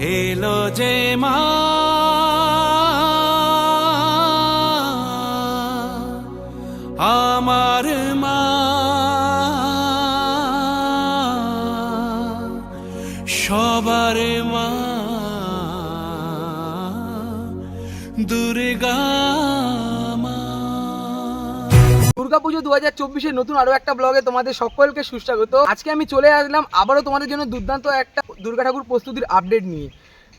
এলো যে মা দুর্গাপুজো দু হাজার চব্বিশের নতুন আরও একটা ব্লগে তোমাদের সকলকে সুস্বাগত। আজকে আমি চলে আসলাম আবারও তোমাদের জন্য দুর্দান্ত একটা দুর্গা ঠাকুর প্রস্তুতির আপডেট নিয়ে।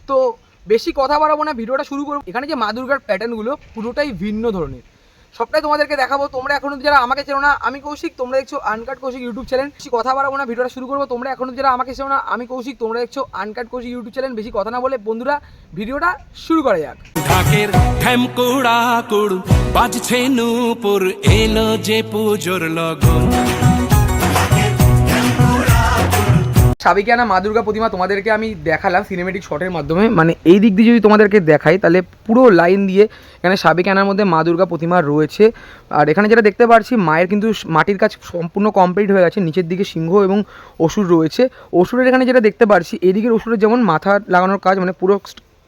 তো বেশি কথা বাড়াবো না, ভিডিওটা শুরু করব। এখানে যে মা দুর্গার প্যাটার্নগুলো পুরোটাই ভিন্ন ধরনের। সবটাই তোমাদেরকে দেখাবো। তোমরা এখনও যারা আমাকে চেনো না, আমি কৌশিক, তোমরা দেখছ আনকাট কৌশিক ইউটিউব চ্যানেল বেশি কথা বাড়াবো না, ভিডিওটা শুরু করব। তোমরা এখনও যারা আমাকে চেনো না, আমি কৌশিক, তোমরা দেখছ আনকাট কৌশিক ইউটিউব চ্যানেল বেশি কথা না বলে বন্ধুরা, ভিডিওটা শুরু করা যাক। ঢাকের ঠ্যামকুড়া কুড়, বাজছে নূপুর, এলো যে পুজোর লগন। সাবিকিয়ানা মা দুর্গা প্রতিমা তোমাদেরকে আমি দেখালাম সিনেমেটিক শটের মাধ্যমে। মানে এই দিক দিয়ে যদি তোমাদেরকে দেখাই, তাহলে পুরো লাইন দিয়ে এখানে সাবেকিয়ানার মধ্যে মা দুর্গা প্রতিমা রয়েছে। আর এখানে যেটা দেখতে পাচ্ছি, মায়ের কিন্তু মাটির কাজ সম্পূর্ণ কমপ্লিট হয়ে গেছে। নিচের দিকে সিংহ এবং অসুর রয়েছে। অসুরের এখানে যেটা দেখতে পাচ্ছি, এদিকের অসুরের যেমন মাথা লাগানোর কাজ মানে পুরো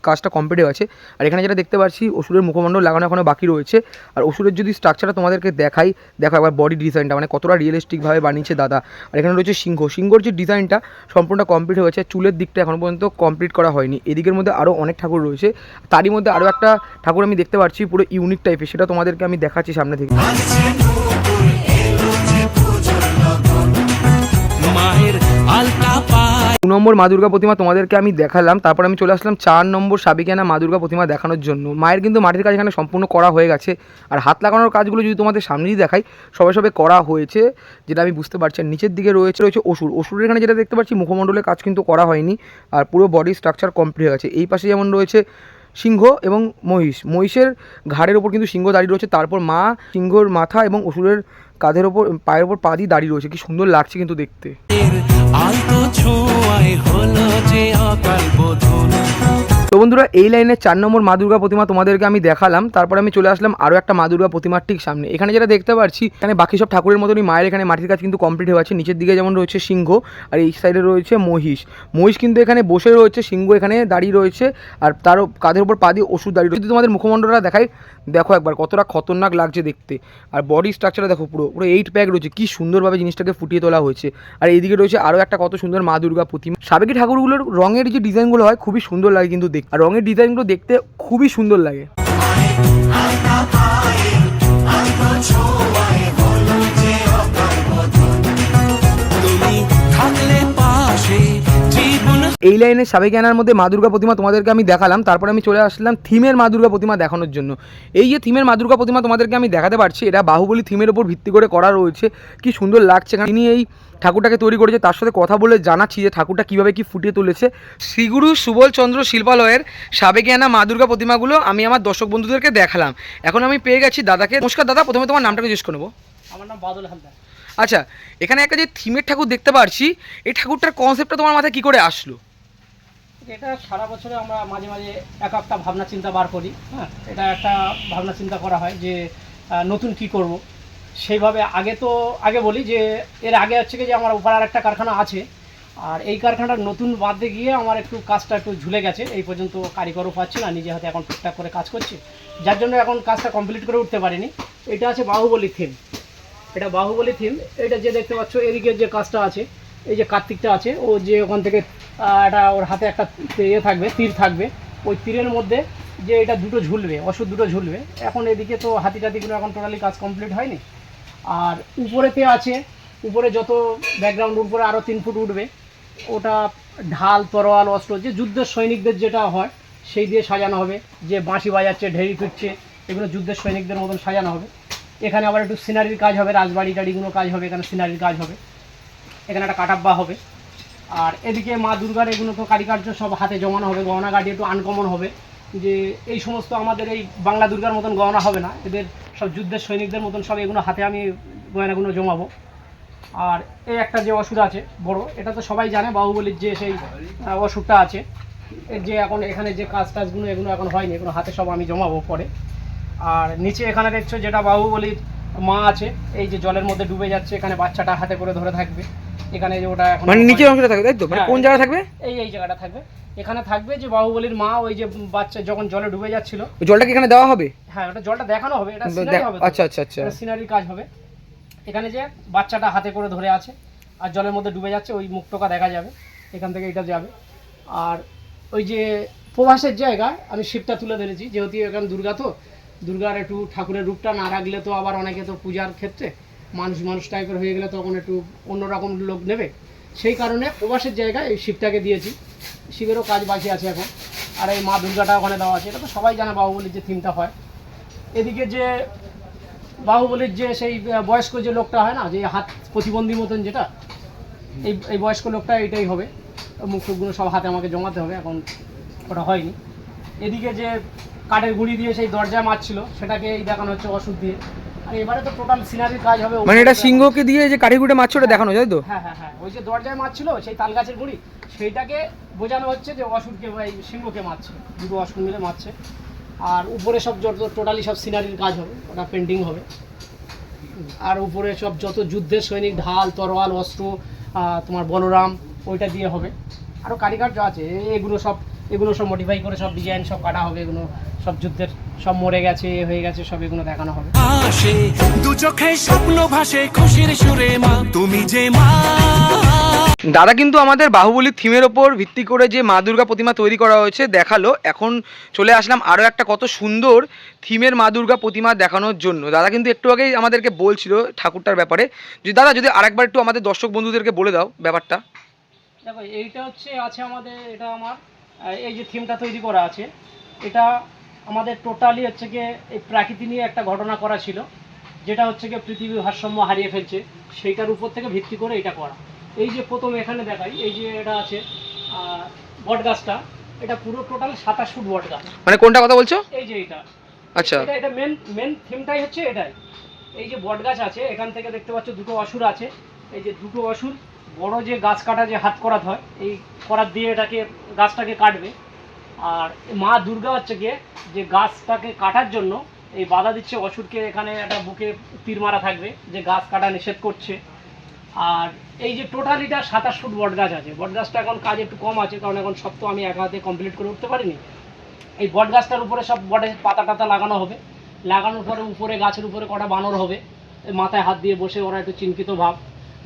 কাজটা কমপ্লিট গেছে আর এখানে যেটা দেখতে পাচ্ছি, অসুরের মুখমণ্ডল লাগানো এখনও বাকি রয়েছে। আর অসুরের যদি স্ট্রাকচারটা তোমাদেরকে দেখাই, দেখো একবার বডি ডিজাইনটা মানে কতটা রিয়েলিস্টিকভাবে বানিয়েছে দাদা। আর এখানে রয়েছে সিংহ। সিংহর যে ডিজাইনটা সম্পূর্ণ কমপ্লিট হয়েছে। চুলের দিকটা এখনও পর্যন্ত কমপ্লিট করা হয়নি। এদিকের মধ্যে আরও অনেক ঠাকুর রয়েছে। তারই মধ্যে আরও একটা ঠাকুর আমি দেখতে পাচ্ছি, পুরো ইউনিক টাইপের সেটা তোমাদেরকে আমি দেখাচ্ছি সামনে থেকে। মায়ের পায় দু নম্বর মা দুর্গা প্রতিমা তোমাদেরকে আমি দেখালাম, তারপর আমি চলে আসলাম চার নম্বর সাবিকানা মা দুর্গা প্রতিমা দেখানোর জন্য। মায়ের কিন্তু মাটির কাজ এখানে সম্পূর্ণ করা হয়ে গেছে। আর হাত লাগানোর কাজগুলো যদি তোমাদের সামনেই দেখাই, সবে সবে করা হয়েছে, যেটা আমি বুঝতে পারছি। নিচের দিকে রয়েছে রয়েছে অসুর। অসুরের এখানে যেটা দেখতে পাচ্ছি, মুখমণ্ডলের কাজ কিন্তু করা হয়নি। আর পুরো বডি স্ট্রাকচার কমপ্লিট হয়ে গেছে। এই পাশে যেমন রয়েছে সিংহ এবং মহিষ। মহিষের ঘাড়ের ওপর কিন্তু সিংহ দাঁড়িয়ে রয়েছে। তারপর মা সিংহর মাথা এবং অসুরের কাঁধের ওপর পায়ের ওপর পা দিয়ে দাঁড়িয়ে রয়েছে। কি সুন্দর লাগছে কিন্তু দেখতে। তো বন্ধুরা, এই লাইনের চার নম্বর মা দুর্গা প্রতিমা তোমাদেরকে আমি দেখালাম। তারপর আমি চলে আসলাম আরও একটা মা দুর্গা প্রতিমার ঠিক সামনে। এখানে যেটা দেখতে পাচ্ছি, এখানে বাকি সব ঠাকুরের মতনই মায়ের এখানে মাটির কাজ কিন্তু কমপ্লিট হয়ে আছে। নিচের দিকে যেমন রয়েছে সিংহ, আর এই সাইডে রয়েছে মহিষ। মহিষ কিন্তু এখানে বসে রয়েছে, সিংহ এখানে দাঁড়িয়ে রয়েছে, আর তারও কাঁধের উপর পা দিয়ে ওষুধ দাঁড়িয়ে রয়েছে। যদি তোমাদের মুখমণ্ডলটা দেখাই দেখো একবার কতটা খতরনাক লাগছে দেখতে আর বডি স্ট্রাকচারটা দেখো পুরো পুরো এইট প্যাক রয়েছে কী সুন্দরভাবে জিনিসটাকে ফুটিয়ে তোলা হয়েছে আর এইদিকে রয়েছে আরও একটা কত সুন্দর মা দুর্গা প্রতিমা সাবেকি ঠাকুরগুলোর রঙের যে ডিজাইনগুলো হয় খুবই সুন্দর লাগে কিন্তু দেখ আর রঙের ডিজাইনগুলো দেখতে খুবই সুন্দর লাগে এই লাইনের সাবেকিয়ানার মধ্যে মা দুর্গা প্রতিমা তোমাদেরকে আমি দেখালাম তারপর আমি চলে আসলাম থিমের মা দুর্গা প্রতিমা দেখানোর জন্য। এই যে থিমের মা দুর্গা প্রতিমা তোমাদেরকে আমি দেখাতে পারছি এটা বাহুবলী থিমের ওপর ভিত্তি করে করা রয়েছে। কি সুন্দর লাগছে কারণ তিনি এই ঠাকুরটাকে তৈরি করেছে তার সাথে কথা বলে জানাচ্ছি যে ঠাকুরটা কীভাবে কি ফুটিয়ে তুলেছে। শ্রীগুরু সুবল চন্দ্র শিল্পালয়ের সাবেকিয়ানা মা দুর্গা প্রতিমাগুলো আমি আমার দর্শক বন্ধুদেরকে দেখালাম। এখন আমি পেয়ে গেছি দাদাকে। নমস্কার দাদা প্রথমে তোমার নামটাকে জিজ্ঞেস করব আমার নাম বাদল হালদার। আচ্ছা এখানে একটা যে থিমের ঠাকুর দেখতে পারছি এই ঠাকুরটার কনসেপ্টটা তোমার মাথায় কী করে আসলো? এটা সারা বছরে আমরা মাঝে মাঝে এক একটা ভাবনা চিন্তা বার করি হ্যাঁ? এটা একটা ভাবনা চিন্তা করা হয় যে নতুন কি করব? সেইভাবে আগে তো, আগে বলি যে, এর আগে হচ্ছে কি যে আমার উপর একটা কারখানা আছে, আর এই কারখানাটা নতুন বাদে গিয়ে আমার একটু কাজটা একটু ঝুলে গেছে, এই পর্যন্ত কারিগরও পাচ্ছি না, নিজে হাতে এখন টুকটাক করে কাজ করছি। যার জন্য এখন কাজটা কমপ্লিট করে উঠতে পারিনি। এটা আছে বাহুবলী থিম এটা বাহুবলী থিম এটা যে দেখতে পাচ্ছ, এদিকে যে কাজটা আছে, এই যে কার্তিকটা আছে, ও যে ওখান থেকে একটা ওর হাতে একটা ইয়ে থাকবে, তীর থাকবে। ওই তীরের মধ্যে যে এটা দুটো ঝুলবে ওষুধ দুটো ঝুলবে। এখন এদিকে তো হাতি টাতিগুলো এখন টোটালি কাজ কমপ্লিট হয়নি। আর উপরেতে আছে, উপরে যত ব্যাকগ্রাউন্ড উপরে আরও তিন ফুট উঠবে। ওটা ঢাল, তরোয়াল, অস্ত্র, যে যুদ্ধের সৈনিকদের যেটা হয়, সেই দিয়ে সাজানো হবে। যে বাঁশি বাজাচ্ছে ঢেড়ি ফিরছে, এগুলো যুদ্ধের সৈনিকদের মতন সাজানো হবে। এখানে আবার একটু সিনারির কাজ হবে, রাজবাড়ি টাড়িগুলো কাজ হবে, এখানে সিনারির কাজ হবে। এখানে একটা কাটাব্বা হবে। আর এদিকে মা দুর্গার এগুলো তো কারিকার্য সব হাতে জমানো হবে গহনা গাড়ি একটু আনকমন হবে। যে এই সমস্ত আমাদের এই বাংলা দুর্গার মতন গহনা হবে না, এদের সব যুদ্ধের সৈনিকদের মতন সব এগুলো হাতে আমি গয়নাগুলো জমাবো। আর এই একটা যে ওষুধ আছে, বড়, এটা তো সবাই জানে, বাহুবলীর যে সেই ওষুধটা আছে, এর যে এখন এখানে যে কাজ টাজগুলো এগুলো এখন হয়নি, এগুলো হাতে সব আমি জমাবো পরে। আর নিচে এখানে দেখছ যেটা বাহুবলীর মা আছে, এই যে জলের মধ্যে ডুবে যাচ্ছে, এখানে বাচ্চাটা হাতে করে ধরে থাকবে। এখানে যে ওটা এখন মানে নিচের অংশটা থাকবে তাই তো? মানে হ্যাঁ। কোন জায়গা থাকবে? এই এই জায়গাটা থাকবে। এখানে থাকবে যে বাহুবলীর মা ওই যে বাচ্চা যখন জলে ডুবে যাচ্ছিল। জলটা কি এখানে দেওয়া হবে? হ্যাঁ ওটা জলটা দেখানো হবে এটা সিনারি হবে আচ্ছা আচ্ছা আচ্ছা। সিনারির কাজ হবে। এখানে যে বাচ্চাটা হাতে করে ধরে আছে আর জলের মধ্যে ডুবে যাচ্ছে ওই মুখটোকা দেখা যাবে এখান থেকে এটা যাবে। আর ওই যে প্রভাসের জায়গা আমি শিবটা তুলে ধরেছি যেহেতু এখানে দুর্গা তো দুর্গার একটু ঠাকুরের রূপটা না রাখলে তো আবার অনেকে তো পূজার ক্ষেত্রে মানুষ মানুষ টাইপের হয়ে গেলে তখন একটু অন্যরকম লোক নেবে। সেই কারণে প্রভাসের জায়গায় এই শিবটাকে দিয়েছি। শিবেরও কাজ বাকি আছে এখন। আর এই মা দুর্গাটা ওখানে দেওয়া আছে। এটা তো সবাই জানে বাহুবলির যে থিমটা হয়। এদিকে যে বাহুবলির যে সেই বয়স্ক যে লোকটা হয় না, যে হাত প্রতিবন্ধী মতন যেটা, এই এই বয়স্ক লোকটা এটাই হবে। মুখ টুকগুলো সব হাতে আমাকে জমাতে হবে। এখন ওটা হয়নি। এদিকে যে কাঠের গুঁড়ি দিয়ে সেই দরজায় মারছিল, সেটাকে এই দেখানো হচ্ছে ওষুধ দিয়ে। এবারে তো টোটাল সিনারির কাজ হবে মানে এটা সিংহকে দিয়ে যে কাঠিগুটে মাছ ওটা দেখানো যায় তো? হ্যাঁ হ্যাঁ হ্যাঁ। ওই যে দরজায় মারছিল সেই তাল গাছের গুঁড়ি সেইটাকে বোঝানো হচ্ছে যে অসুরকে বা এই সিংহকে মারছে দুটো অসুর মিলে মারছে। আর উপরে সব যত টোটালি সব সিনারির কাজ হবে ওটা পেন্টিং হবে। আর উপরে সব যত যুদ্ধের সৈনিক ঢাল তরোয়াল অস্ত্র তোমার বলরাম ওইটা দিয়ে হবে। আরও কারিগর যা আছে এগুলো সব এগুলো সব মডিফাই করে সব ডিজাইন সব কাটা হবে এগুলো সব যুদ্ধের সব মরে গেছে এ হয়ে গেছে সব এগুলো দেখানো হবে। আসে দু চোখে স্বপ্ন ভাসে খুশির সুরে মা তুমি যে মা। দাদা কিন্তু আমাদের বাহুবলীর থিমের ওপর ভিত্তি করে যে মা দুর্গা প্রতিমা তৈরি করা হয়েছে দেখাল। এখন চলে আসলাম আরও একটা কত সুন্দর থিমের মা দুর্গা প্রতিমা দেখানোর জন্য। দাদা কিন্তু একটু আগেই আমাদেরকে বলছিল ঠাকুরটার ব্যাপারে। যদি দাদা যদি আরেকবার একটু আমাদের দর্শক বন্ধুদেরকে বলে দাও ব্যাপারটা। দেখো এইটা হচ্ছে আছে আমাদের এটা আমার এই যে থিমটা তৈরি করা আছে এটা আমাদের টোটালি হচ্ছে গিয়ে এই প্রাকৃতি নিয়ে একটা ঘটনা করা ছিল যেটা হচ্ছে গিয়ে পৃথিবী ভারসাম্য হারিয়ে ফেলছে সেইটার উপর থেকে ভিত্তি করে এটা করা। এই যে প্রথম এখানে দেখাই এই যে এটা আছে বট গাছটা এটা পুরো টোটাল সাতাশ ফুট বট গাছ মানে কোনটা কথা বলছো? এই যে এটা আচ্ছা। এটা এটা মেন মেন থিমটাই হচ্ছে এটাই। এই যে বট গাছ আছে এখান থেকে দেখতে পাচ্ছ দুটো অসুর আছে। এই যে দুটো অসুর বড় যে গাছ কাটা যে হাত করাত হয় এই করাত দিয়ে এটাকে গাছটাকে কাটবে। আর মা দুর্গা হচ্ছে গিয়ে যে গাছটাকে কাটার জন্য এই বাধা দিচ্ছে অসুরকে, এখানে একটা বুকে তীর মারা থাকবে যে গাছ কাটা নিষেধ করছে। আর এই যে টোটালিটা সাতাশ ফুট বট গাছ আছে বট গাছটা এখন কাজ একটু কম আছে, কারণ এখন সব তো আমি এক হাতে কমপ্লিট করে উঠতে পারিনি। এই বট গাছটার উপরে সব বটের পাতা টাতা লাগানো হবে। লাগানোর পরে উপরে গাছের উপরে কটা বানর হবে মাথায় হাত দিয়ে বসে ওরা একটু চিন্তিত ভাব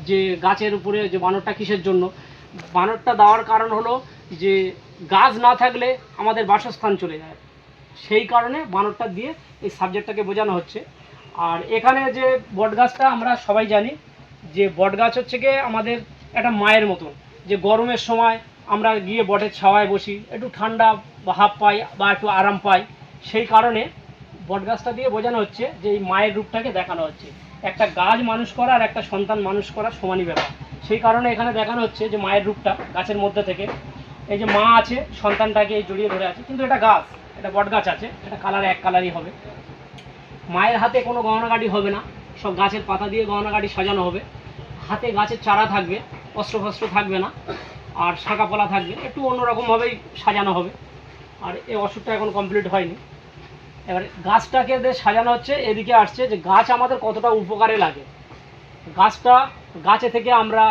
যে গাছের উপরে যে বানরটা কিসের জন্য? বানরটা দেওয়ার কারণ হলো যে গাছ না থাকলে আমাদের বাসস্থান চলে যায়। সেই কারণে বানরটা দিয়ে এই সাবজেক্টটাকে বোঝানো হচ্ছে। আর এখানে যে বটগাছটা আমরা সবাই জানি, যে বটগাছ হচ্ছে গিয়ে আমাদের একটা মায়ের মতন। যে গরমের সময় আমরা গিয়ে বটের ছাওয়ায় বসি, একটু ঠান্ডা ভাব পাই বা একটু আরাম পাই। সেই কারণে বটগাছটা দিয়ে বোঝানো হচ্ছে যে এই মায়ের রূপটাকে দেখানো হচ্ছে। একটা গাছ মানুষ করা আর একটা সন্তান মানুষ করা সমানই ব্যাপার। সেই কারণে এখানে দেখানো হচ্ছে যে মায়ের রূপটা গাছের মধ্যে থেকে এই যে মা আছে, সন্তানটাকে জড়িয়ে ধরে আছে, কিন্তু এটা গাছ, এটা বট গাছ আছে, এটা কালার এক কালারই হবে। মায়ের হাতে কোনো গহনাগাড়ি হবে না, সব গাছের পাতা দিয়ে গহনাগাড়ি সাজানো হবে। হাতে গাছের চারা থাকবে, অস্ত্র ফস্ত্র থাকবে না, আর শাঁকাপলা থাকবে, একটু অন্যরকমভাবেই সাজানো হবে। আর এই ওষুধটা এখন কমপ্লিট হয়নি। এবারে গাছটাকে সাজানো হচ্ছে, এদিকে আসছে যে গাছ আমাদের কতটা উপকারে লাগে। গাছটা, গাছে থেকে আমরা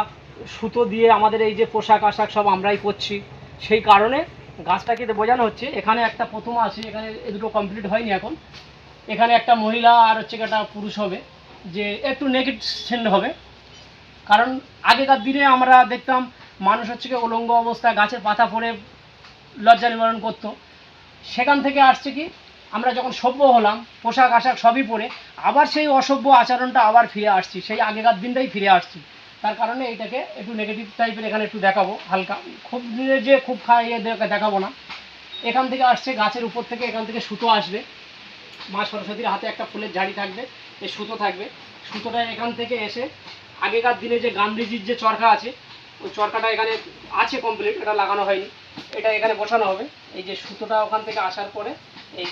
সুতো দিয়ে আমাদের এই যে পোশাক আশাক সব আমরাই করছি সেই কারণে গাছটাকে বোঝানো হচ্ছে, এখানে একটা প্রথম আছে এখানে এ দুটো কমপ্লিট হয়নি এখন। এখানে একটা মহিলা আর হচ্ছে একটা পুরুষ হবে, যে একটু নেগেট সেন্ড হবে। কারণ আগেকার দিনে আমরা দেখতাম, মানুষ হচ্ছে কি উলঙ্গ অবস্থায় গাছের পাতা পড়ে, লজ্জা নিবারণ করতো। সেখান থেকে আসছে কি, আমরা যখন সভ্য হলাম, পোশাক আশাক সবই পরে, আবার সেই অসভ্য আচরণটা আবার ফিরে আসছি, সেই আগেকার দিনটাই ফিরে আসছি। তার কারণে এইটাকে একটু নেগেটিভ টাইপের এখানে একটু দেখাবো, হালকা। খুব যে খুব খাইয়ে দেখাবো না। এখান থেকে আসছে, গাছের উপর থেকে এখান থেকে সুতো আসবে। মা সরস্বতীর হাতে একটা ফুলের ঝাড়ি থাকবে এই সুতো থাকবে। সুতোটা এখান থেকে এসে আগেকার দিনে যে গান্ধীজির যে চরকা আছে, ওই চরকাটা এখানে আছে কমপ্লিট এটা লাগানো হয়নি। এটা এখানে বসানো হবে। এই যে সুতোটা ওখান থেকে আসার পরে এই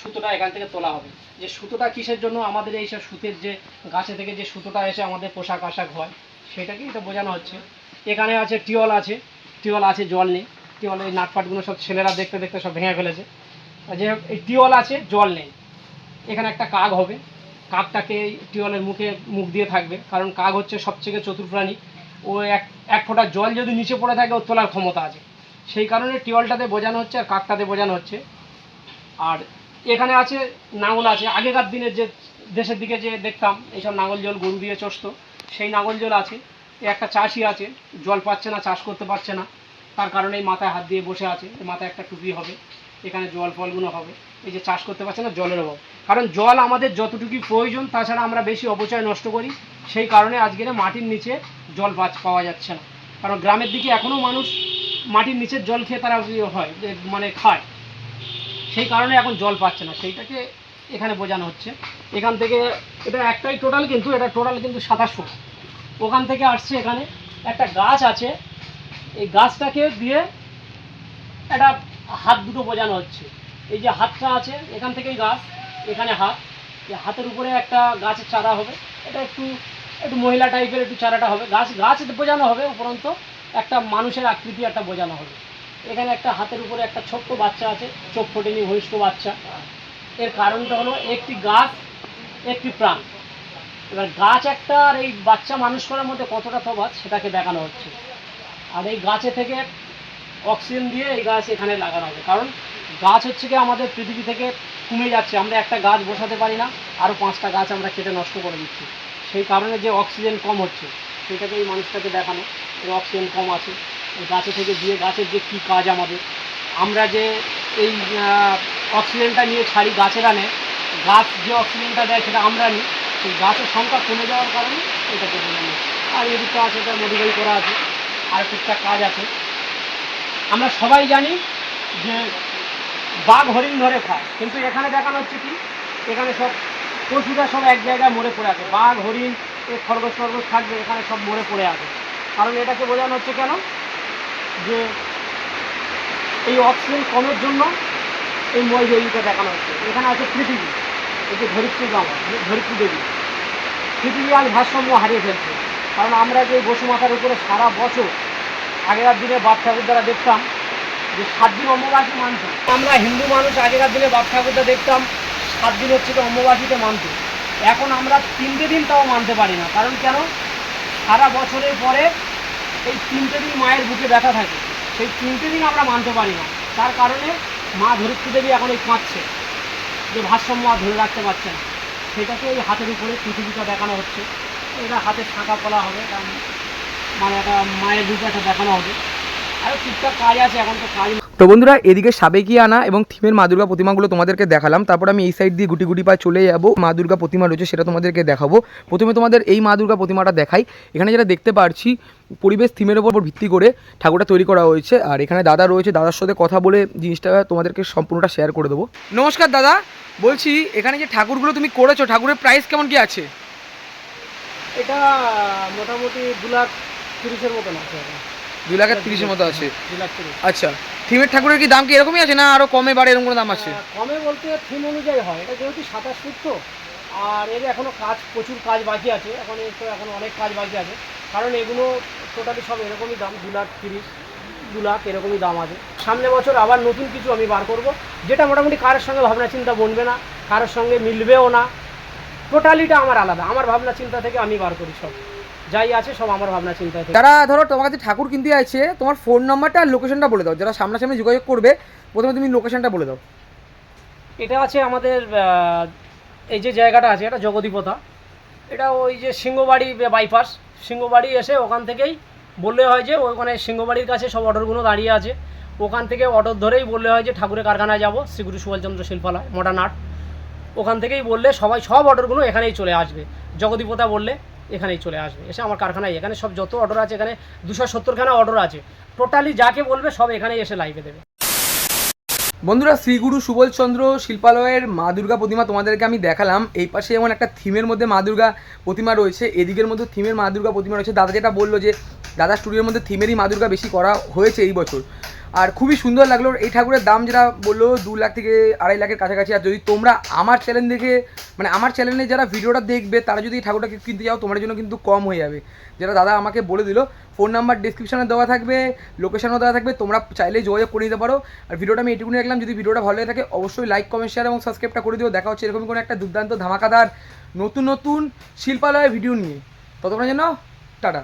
সুতোটা এখান থেকে তোলা হবে। যে সুতোটা কিসের জন্য? আমাদের এইসব সুতের যে, গাছে থেকে যে সুতোটা এসে আমাদের পোশাক আশাক হয়। সেটাকে এটা বোঝানো হচ্ছে। এখানে আছে টিওল আছে। টিওল আছে, জল নেই। টিওলের নাটপাটগুলো সব ছেলেরা দেখতে দেখতে সব ভেঙে ফেলেছে। যে এই টিওল আছে, জল নেই। এখানে একটা কাক হবে। কাকটাকে এই টিওলের মুখে মুখ দিয়ে থাকবে। কারণ কাক হচ্ছে সবথেকে চতুর প্রাণী। ও এক এক ফোঁটা জল যদি নিচে পড়ে থাকে, ওর তোলার ক্ষমতা আছে। সেই কারণে টিউবওয়েলটাতে বোঝানো হচ্ছে আর কাকটাতে বোঝানো হচ্ছে। আর এখানে আছে, নাঙল আছে। আগেকার দিনের যে দেশের দিকে যে দেখতাম, এইসব নাঙল জল গরু দিয়ে চষতো। সেই নাঙল জল আছে একটা চাষি আছে, জল পাচ্ছে না, চাষ করতে পারছে না। তার কারণে এই মাথায় হাত দিয়ে বসে আছে মাথায় একটা টুপি হবে, এখানে জল ফলগুলো হবে। এই যে চাষ করতে পারছে না, জলের অভাব। কারণ জল আমাদের যতটুকু প্রয়োজন, তাছাড়া আমরা বেশি অপচয় নষ্ট করি, সেই কারণে আজকের মাটির নিচে জল পাচ- পাওয়া যাচ্ছে না। কারণ গ্রামের দিকে এখনও মানুষ মাটির নিচের জল খেয়ে তারা ইয়ে হয় মানে খায়। সেই কারণে এখন জল পাচ্ছে না। সেইটাকে এখানে বোঝানো হচ্ছে। এখান থেকে, এটা একটাই টোটাল কিন্তু, এটা টোটাল কিন্তু সাতাশ ফুট ওখান থেকে আসছে এখানে। একটা গাছ আছে। এই গাছটাকে দিয়ে একটা হাত দুটো বোঝানো হচ্ছে। এই যে হাতটা আছে, এখান থেকেই গাছ, এখানে হাত। এই হাতের উপরে একটা গাছের চারা হবে। এটা একটু একটু মহিলা টাইপের একটু চারাটা হবে। গাছ গাছ বোঝানো হবে উপরন্ত। একটা মানুষের আকৃতি একটা বোঝানো হবে। এখানে একটা হাতের উপরে একটা ছোট্ট বাচ্চা আছে, চোখ ফোটেনি ভূমিষ্ঠ বাচ্চা। এর কারণটা হলো, একটি গাছ একটি প্রাণ। এবার গাছ একটা আর এই বাচ্চা মানুষ করার মধ্যে কতটা তফাৎ সেটাকে দেখানো হচ্ছে। আর এই গাছে থেকে অক্সিজেন দিয়ে এই গাছ এখানে লাগানো হবে। কারণ গাছ হচ্ছে কি আমাদের পৃথিবী থেকে কমে যাচ্ছে। আমরা একটা গাছ বসাতে পারি না আরও পাঁচটা গাছ আমরা কেটে নষ্ট করে দিচ্ছি। সেই কারণে যে অক্সিজেন কম হচ্ছে সেটাকে এই মানুষটাকে দেখানো। এই অক্সিজেন কম আছে। এই গাছে থেকে দিয়ে গাছের যে কী কাজ আমাদের। আমরা যে এই অক্সিজেনটা নিয়ে ছাড়ি গাছের আনে গাছ যে অক্সিজেনটা দেয় সেটা আমরা নিই, সেই গাছের সংখ্যা কমে যাওয়ার কারণে এটা এটাকে বোঝানো আর এদিকটা আছে, এটা মডিফাই করা আছে, আর টুকটাক কাজ আছে। আমরা সবাই জানি যে বাঘ হরিণ ধরে খায়, কিন্তু এখানে দেখানো হচ্ছে কি, এখানে সব পশুরা সব এক জায়গায় মরে পড়ে আছে। বাঘ, হরিণ এই খরগোশ খরগোশ থাকবে, এখানে সব মরে পড়ে আছে। কারণ এটাকে বোঝানো হচ্ছে কেন? যে এই অক্সিজেন কমের জন্য এই মই দেখানো হচ্ছে। এখানে আছে পৃথিবী। যে ধরিত্রী গাঁও ধরিত্রী দেবী পৃথিবী আজ ভারসাম্য হারিয়ে ফেলছে। কারণ আমরা যে বসু মাথার উপরে সারা বছর আগেকার দিনে বাপ ঠাকুর দ্বারা দেখতাম, যে সাত দিন অম্বুবাসী মানত। আমরা হিন্দু মানুষ আগেকার দিনে বাপ ঠাকুরদা দেখতাম, সাত দিন হচ্ছে কি অম্বুবাসীতে মানত। এখন আমরা তিনটে দিন তাও মানতে পারি না। কারণ কেন? সারা বছরের পরে এই তিনটে দিন মায়ের বুকে ব্যথা থাকে। সেই তিনটে দিন আমরা মানতে পারি না। তার কারণে মা ধরিত্রী দেবী এখন এই কাঁদছে। যে ভারসাম্য আর ধরে রাখতে পারছে না। সেটাকে এই হাতের উপরে পৃথিবীটা দেখানো হচ্ছে। এটা হাতে ছাঁকা পলা হবে, কারণ মানে একটা মায়ের রূপে একটা দেখানো হবে। আরও ঠিকঠাক কাজ আছে, এখন তো কাজ তো বন্ধুরা, এদিকে সাবেকিয়ানা এবং থিমের মা দুর্গা প্রতিমাগুলো তোমাদেরকে দেখালাম। তারপর আমি এই সাইড দিয়ে গুটি গুটি পায়ে চলে যাব। মা দুর্গা প্রতিমা রয়েছে, সেটা তোমাদেরকে দেখাবো। প্রথমে তোমাদের এই মা দুর্গা প্রতিমাটা দেখাই। এখানে যেটা দেখতে পারছি, পরিবেশ থিমের ওপর ভিত্তি করে ঠাকুরটা তৈরি করা হয়েছে। আর এখানে দাদা রয়েছে, দাদার সাথে কথা বলে জিনিসটা তোমাদেরকে সম্পূর্ণটা শেয়ার করে দেবো। নমস্কার, দাদা। বলছি, এখানে যে ঠাকুরগুলো তুমি করেছ, ঠাকুরের প্রাইস কেমন কি আছে? এটা মোটামুটি দু লাখ তিরিশের মতন আছে। দুই লাখের তিরিশের মতো আছে। দু লাখ তিরিশ। আচ্ছা থিমের ঠাকুরের কি দাম কি এরকমই আছে না আরও কমে বাড়ে এরকম কোনো দাম আছে? আহ, কমে বলতে থিম অনুযায়ী হয়। এটা যেহেতু সাতাশ ফুট তো আর এর এখনও কাজ প্রচুর কাজ বাকি আছে। এখন এর তো এখন অনেক কাজ বাকি আছে। কারণ এগুলো টোটালি সব এরকমই দাম দু লাখ তিরিশ দু লাখ এরকমই দাম আছে। সামনে বছর আবার নতুন কিছু আমি বার করব। যেটা মোটামুটি কারোর সঙ্গে ভাবনা চিন্তা বনবে না কারোর সঙ্গে মিলবেও না। টোটালিটা আমার আলাদা। আমার ভাবনা চিন্তা থেকে আমি বার করি সব। যাই আছে সব আমার ভাবনা চিন্তা থেকে। যারা ধরো তোমার কাছে ঠাকুর কিনতে আছে তোমার ফোন নাম্বারটা আর লোকেশনটা বলে দাও। যারা সামনাসামনি যোগাযোগ করবে প্রথমে তুমি লোকেশনটা বলে দাও। এটা আছে আমাদের এই যে জায়গাটা আছে এটা জগদীপথা এটা ওই যে সিংহবাড়ি বাইপাস সিংহবাড়ি এসে ওখান থেকেই বললে হয় যে ওখানে সিংহবাড়ির কাছে সব অটোরগুলো দাঁড়িয়ে আছে। ওখান থেকে অটো ধরেই বললে হয় যে ঠাকুরের কারখানায় যাব শ্রীগুরু সুভাষচন্দ্র শিল্পালয় মডার্ন আর্ট। ওখান থেকেই বললে সবাই সব অর্ডারগুলো এখানেই চলে আসবে। জগদীপতা বললে এখানেই চলে আসবে। এসে আমার কারখানায়, এখানে সব যত অর্ডার আছে, এখানে দুশো সত্তরখানা অর্ডার আছে। টোটালি যাকে বলবে, সব এখানেই এসে লাইভে দেবে। বন্ধুরা, শ্রীগুরু সুবলচন্দ্র শিল্পালয়ের মা দুর্গা প্রতিমা তোমাদেরকে আমি দেখালাম। এই পাশে যেমন একটা থিমের মধ্যে মা দুর্গা প্রতিমা রয়েছে। এদিকের মধ্যে থিমের মা দুর্গা প্রতিমা রয়েছে। দাদা যেটা বলল যে, দাদা স্টুডিওর মধ্যে থিমেরই মা দুর্গা বেশি করা হয়েছে এই বছর। আর খুবই সুন্দর লাগল। এই ঠাকুরের দাম যেটা বলল, দু লাখ থেকে আড়াই লাখের কাছাকাছি। আর যদি তোমরা আমার চ্যানেল দেখে মানে আমার চ্যানেলে যারা ভিডিওটা দেখবে, তারা যদি এই ঠাকুরটাকে কিনতে যাও তোমার জন্য কিন্তু কম হয়ে যাবে। যেটা দাদা আমাকে বলে দিল ফোন নাম্বার ডিসক্রিপশনে দেওয়া থাকবে লোকেশনও দেওয়া থাকবে, তোমরা চাইলেই যোগাযোগ করে নিতে পারো। আর ভিডিওটা আমি এটুকুনি রাখলাম, যদি ভিডিওটা ভালো লাগে থাকে, অবশ্যই লাইক কমেন্ট শেয়ার এবং সাবস্ক্রাইবটা করে দিও। দেখা হচ্ছে এরকমই কোনো একটা দুর্দান্ত ধামাকাদার নতুন নতুন শিল্পালয়ের ভিডিও নিয়ে। ততক্ষণ যেন টাটা।